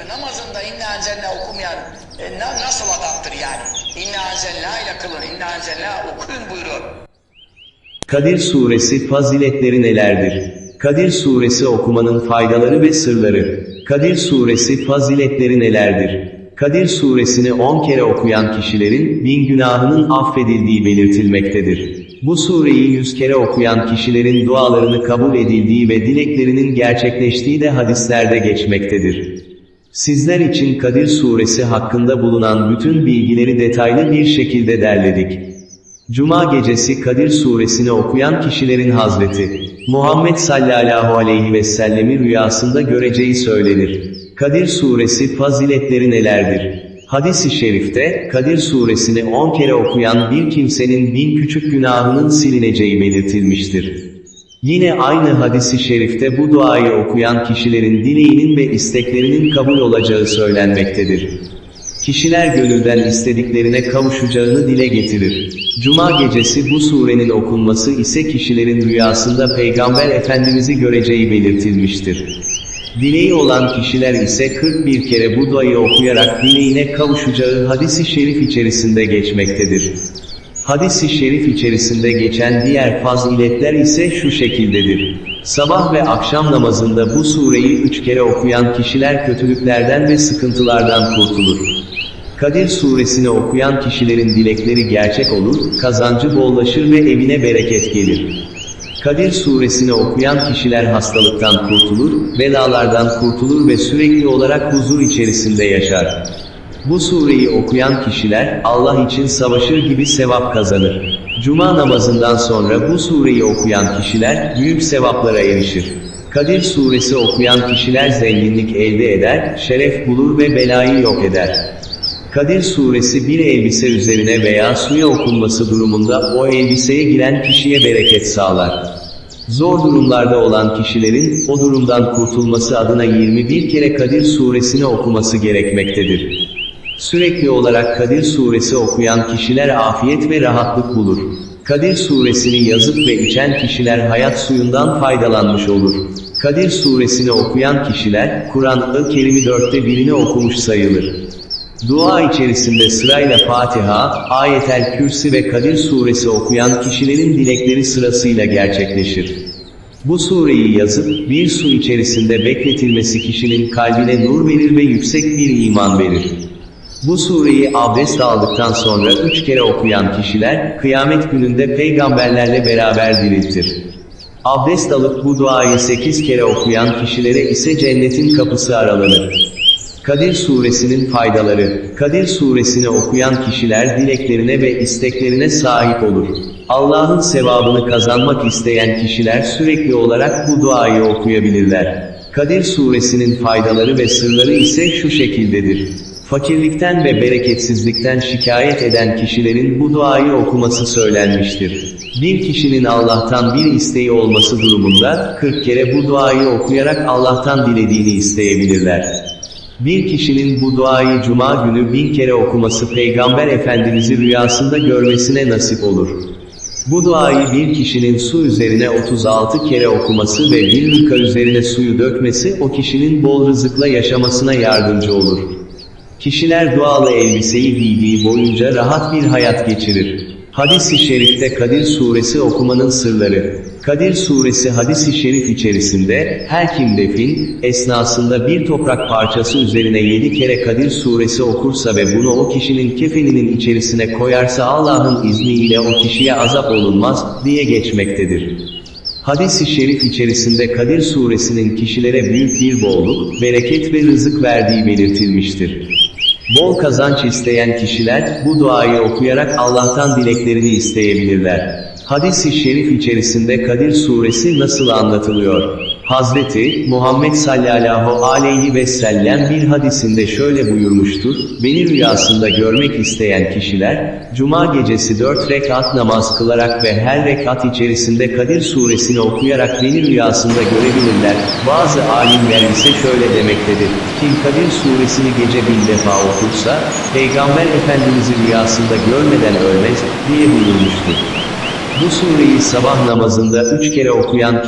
buyuruyor. Namazında inna enzelna okumayan e, na- nasıl adaptır yani? İnna enzelna ile kılın, inna enzelna okuyun buyuruyor. Kadir Suresi faziletleri nelerdir? Kadir Suresi okumanın faydaları ve sırları. Kadir Suresi faziletleri nelerdir? Kadir Suresini 10 kere okuyan kişilerin bin günahının affedildiği belirtilmektedir. Bu sureyi 100 kere okuyan kişilerin dualarını kabul edildiği ve dileklerinin gerçekleştiği de hadislerde geçmektedir. Sizler için Kadir Suresi hakkında bulunan bütün bilgileri detaylı bir şekilde derledik. Cuma gecesi Kadir suresini okuyan kişilerin Hazreti Muhammed sallallahu aleyhi ve sellemi rüyasında göreceği söylenir. Kadir suresi faziletleri nelerdir? Hadis-i şerifte, Kadir suresini 10 kere okuyan bir kimsenin bin küçük günahının silineceği belirtilmiştir. Yine aynı hadisi şerifte bu duayı okuyan kişilerin dileğinin ve isteklerinin kabul olacağı söylenmektedir. Kişiler gönülden istediklerine kavuşacağını dile getirir. Cuma gecesi bu surenin okunması ise kişilerin rüyasında Peygamber Efendimiz'i göreceği belirtilmiştir. Dileği olan kişiler ise 41 kere bu duayı okuyarak dileğine kavuşacağı hadisi şerif içerisinde geçmektedir. Hadis-i şerif içerisinde geçen diğer faziletler ise şu şekildedir. Sabah ve akşam namazında bu sureyi üç kere okuyan kişiler kötülüklerden ve sıkıntılardan kurtulur. Kadir suresini okuyan kişilerin dilekleri gerçek olur, kazancı bollaşır ve evine bereket gelir. Kadir suresini okuyan kişiler hastalıktan kurtulur, belalardan kurtulur ve sürekli olarak huzur içerisinde yaşar. Bu sureyi okuyan kişiler, Allah için savaşır gibi sevap kazanır. Cuma namazından sonra bu sureyi okuyan kişiler, büyük sevaplara erişir. Kadir suresi okuyan kişiler zenginlik elde eder, şeref bulur ve belayı yok eder. Kadir suresi bir elbise üzerine veya suya okunması durumunda o elbiseye giren kişiye bereket sağlar. Zor durumlarda olan kişilerin o durumdan kurtulması adına 21 kere Kadir suresini okuması gerekmektedir. Sürekli olarak Kadir suresi okuyan kişiler afiyet ve rahatlık bulur. Kadir suresini yazıp ve içen kişiler hayat suyundan faydalanmış olur. Kadir suresini okuyan kişiler, Kur'an-ı Kerim'i dörtte birini okumuş sayılır. Dua içerisinde sırayla Fatiha, Ayetel Kürsi ve Kadir suresi okuyan kişilerin dilekleri sırasıyla gerçekleşir. Bu sureyi yazıp bir su içerisinde bekletilmesi kişinin kalbine nur verir ve yüksek bir iman verir. Bu sureyi abdest aldıktan sonra üç kere okuyan kişiler, kıyamet gününde peygamberlerle beraber diriltir. Abdest alıp bu duayı sekiz kere okuyan kişilere ise cennetin kapısı aralanır. Kadir suresinin faydaları, Kadir suresini okuyan kişiler dileklerine ve isteklerine sahip olur. Allah'ın sevabını kazanmak isteyen kişiler sürekli olarak bu duayı okuyabilirler. Kadir suresinin faydaları ve sırları ise şu şekildedir. Fakirlikten ve bereketsizlikten şikayet eden kişilerin bu duayı okuması söylenmiştir. Bir kişinin Allah'tan bir isteği olması durumunda, 40 kere bu duayı okuyarak Allah'tan dilediğini isteyebilirler. Bir kişinin bu duayı cuma günü bin kere okuması Peygamber Efendimiz'i rüyasında görmesine nasip olur. Bu duayı bir kişinin su üzerine 36 kere okuması ve bir rüka üzerine suyu dökmesi o kişinin bol rızıkla yaşamasına yardımcı olur. Kişiler dualı elbiseyi giydiği boyunca rahat bir hayat geçirir. Hadis-i şerifte Kadir suresi okumanın sırları. Kadir suresi hadis-i şerif içerisinde, her kim defin, esnasında bir toprak parçası üzerine yedi kere Kadir suresi okursa ve bunu o kişinin kefeninin içerisine koyarsa Allah'ın izniyle o kişiye azap olunmaz, diye geçmektedir. Hadis-i şerif içerisinde Kadir suresinin kişilere büyük bir bolluk, bereket ve rızık verdiği belirtilmiştir. Bol kazanç isteyen kişiler, bu duayı okuyarak Allah'tan dileklerini isteyebilirler. Hadis-i şerif içerisinde Kadir suresi nasıl anlatılıyor? Hazreti Muhammed sallallahu aleyhi ve sellem bir hadisinde şöyle buyurmuştur, beni rüyasında görmek isteyen kişiler, cuma gecesi dört rekat namaz kılarak ve her rekat içerisinde Kadir suresini okuyarak beni rüyasında görebilirler. Bazı alimler ise şöyle demektedir, kim Kadir suresini gece bin defa okursa, Peygamber Efendimiz'i rüyasında görmeden ölmez, diye buyurmuştur. Bu sureyi sabah namazında üç kere okuyan